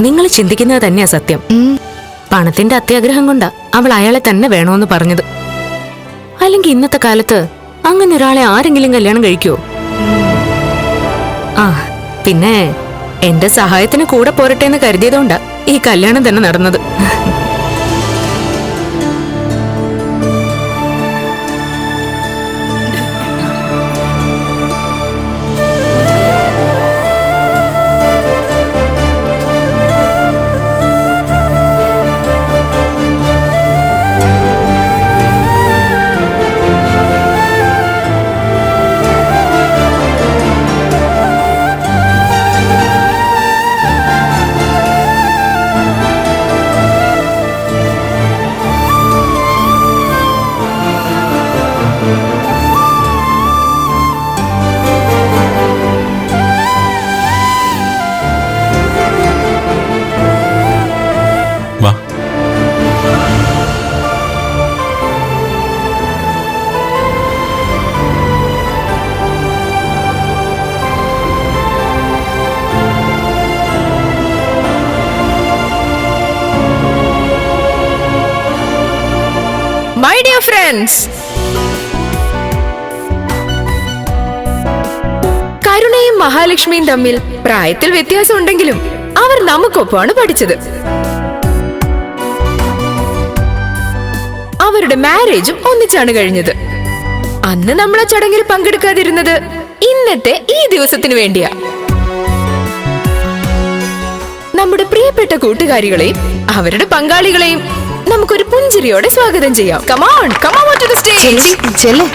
നിങ്ങൾ ചിന്തിക്കുന്നത് തന്നെയാ സത്യം. പണത്തിന്റെ അത്യാഗ്രഹം കൊണ്ടാ അവൾ അയാളെ തന്നെ വേണോന്ന് പറഞ്ഞത്. അല്ലെങ്കിൽ ഇന്നത്തെ കാലത്ത് അങ്ങനെ ഒരാളെ ആരെങ്കിലും കല്യാണം കഴിക്കുവോ? ആ പിന്നെ എന്റെ സഹായത്തിന് കൂടെ പോരട്ടെ എന്ന് കരുതിയതുകൊണ്ടാ ഈ കല്യാണം തന്നെ നടന്നത്. മൈ ഡിയർ ഫ്രണ്ട്സ് കരുണയും മഹാലക്ഷ്മിയും തമ്മിൽ പ്രായത്തിൽ വ്യത്യാസം ഉണ്ടെങ്കിലും അവർ നമുക്കൊപ്പമാണ് പഠിച്ചത്. അവരുടെ മാരേജും ഒന്നിച്ചാണ് കഴിഞ്ഞത്. അന്ന് നമ്മൾ ആ ചടങ്ങിൽ പങ്കെടുക്കാതിരുന്നത് ഇന്നത്തെ ഈ ദിവസത്തിന് വേണ്ടിയാ. നമ്മുടെ പ്രിയപ്പെട്ട കൂട്ടുകാരികളെയും അവരുടെ പങ്കാളികളെയും നമുക്കൊരു പുഞ്ചിരിയോടെ സ്വാഗതം ചെയ്യാം. Come on come on to the stage ചെല്ലേ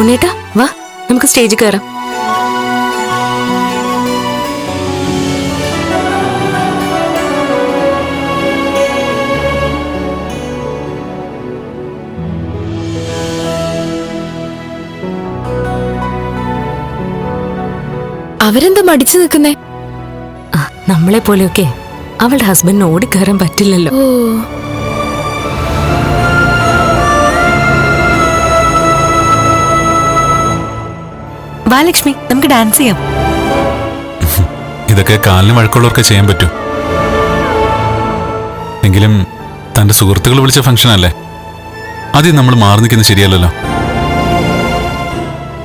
ഉണ്ണേട്ടാ വാ നമുക്ക് സ്റ്റേജിൽ കയറാം. അവരെന്താ മടിച്ചു നിൽക്കുന്നേ? നമ്മളെ പോലെയൊക്കെ അവളുടെ ഹസ്ബൻഡിന് ഓടിക്കയറാൻ പറ്റില്ലല്ലോ. ഓ. വാ ലക്ഷ്മി നമുക്ക് ഡാൻസ് ചെയ്യാം. ഇതൊക്കെ കാലിന് വഴക്കമുള്ളവർക്ക് ചെയ്യാൻ പറ്റൂ. എങ്കിലും തന്റെ സുഹൃത്തുക്കൾ വിളിച്ച ഫംഗ്ഷൻ അല്ലേ? ആദ്യം നമ്മൾ മാറി നിൽക്കുന്നത് ശരിയല്ലല്ലോ.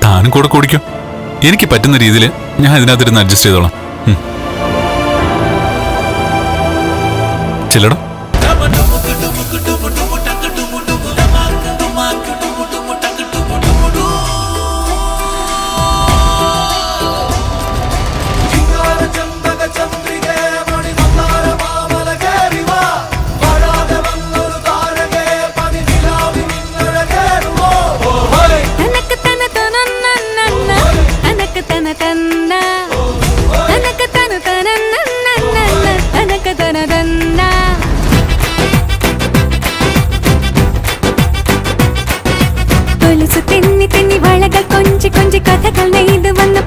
താനും കൂടെ കൂടിക്കോ. എനിക്ക് പറ്റുന്ന രീതിയിൽ ഞാൻ ഇതിനകത്തിരുന്ന് അഡ്ജസ്റ്റ് ചെയ്തോളാം. ചെല്ലടോ கொஞ்சி கொஞ்சி కథ కల్నే ఇది వన్న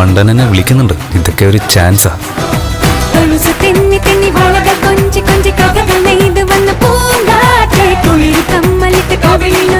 മണ്ടനെ വിളിക്കുന്നുണ്ട്. ഇതൊക്കെ ഒരു ചാൻസാ. കൊഞ്ചി കൊഞ്ചി കഥകൾ വന്ന കവിളിലൊന്ന്